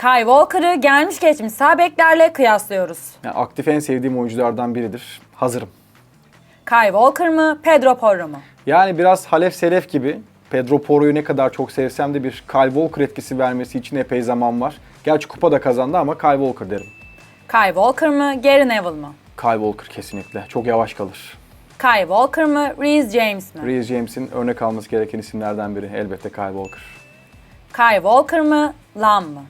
Kyle Walker'ı gelmiş geçmiş sağ beklerle kıyaslıyoruz. Yani aktif en sevdiğim oyunculardan biridir. Hazırım. Kyle Walker mı, Pedro Porro mu? Yani biraz Halef Selef gibi. Pedro Porro'yu ne kadar çok sevsem de bir Kyle Walker etkisi vermesi için epey zaman var. Gerçi kupa da kazandı ama Kyle Walker derim. Kyle Walker mı, Gary Neville mı? Kyle Walker kesinlikle. Çok yavaş kalır. Kyle Walker mı, Reece James mi? Reece James'in örnek alması gereken isimlerden biri. Elbette Kyle Walker. Kyle Walker mı, Lam mı?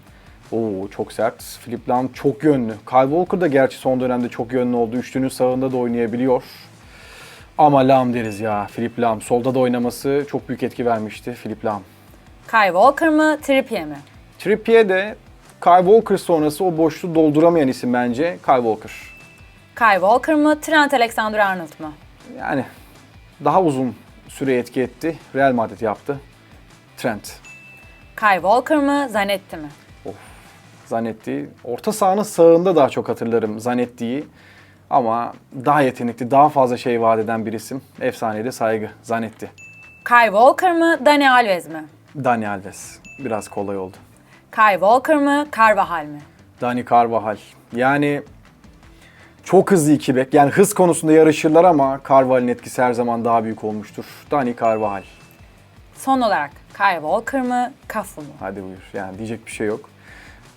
Oo çok sert. Philip Lahm çok yönlü. Kyle Walker da gerçi son dönemde çok yönlü oldu. Üçlünün sağında da oynayabiliyor. Ama Lahm deriz ya. Philip Lahm. Solda da oynaması çok büyük etki vermişti Philip Lahm. Kyle Walker mı, Trippier mi? Trippier de Kyle Walker sonrası o boşluğu dolduramayan isim bence Kyle Walker. Kyle Walker mı, Trent Alexander-Arnold mu? Yani daha uzun süre etki etti. Real Madrid yaptı. Trent. Kyle Walker mı, Zanetti mi? Zanetti. Orta sahanın sağında daha çok hatırlarım Zanetti'yi. Ama daha yetenekli, daha fazla şey vaat eden bir isim. Efsaneye de saygı. Zanetti. Kyle Walker mı, Dani Alves mi? Dani Alves. Biraz kolay oldu. Kyle Walker mı, Carvajal mi? Dani Carvajal. Yani çok hızlı iki bek. Yani hız konusunda yarışırlar ama Carvajal'in etkisi her zaman daha büyük olmuştur. Dani Carvajal. Son olarak Kyle Walker mı, Cafu mu? Hadi buyur. Yani diyecek bir şey yok.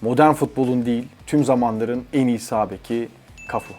Modern futbolun değil, tüm zamanların en iyi sağ beki Cafu.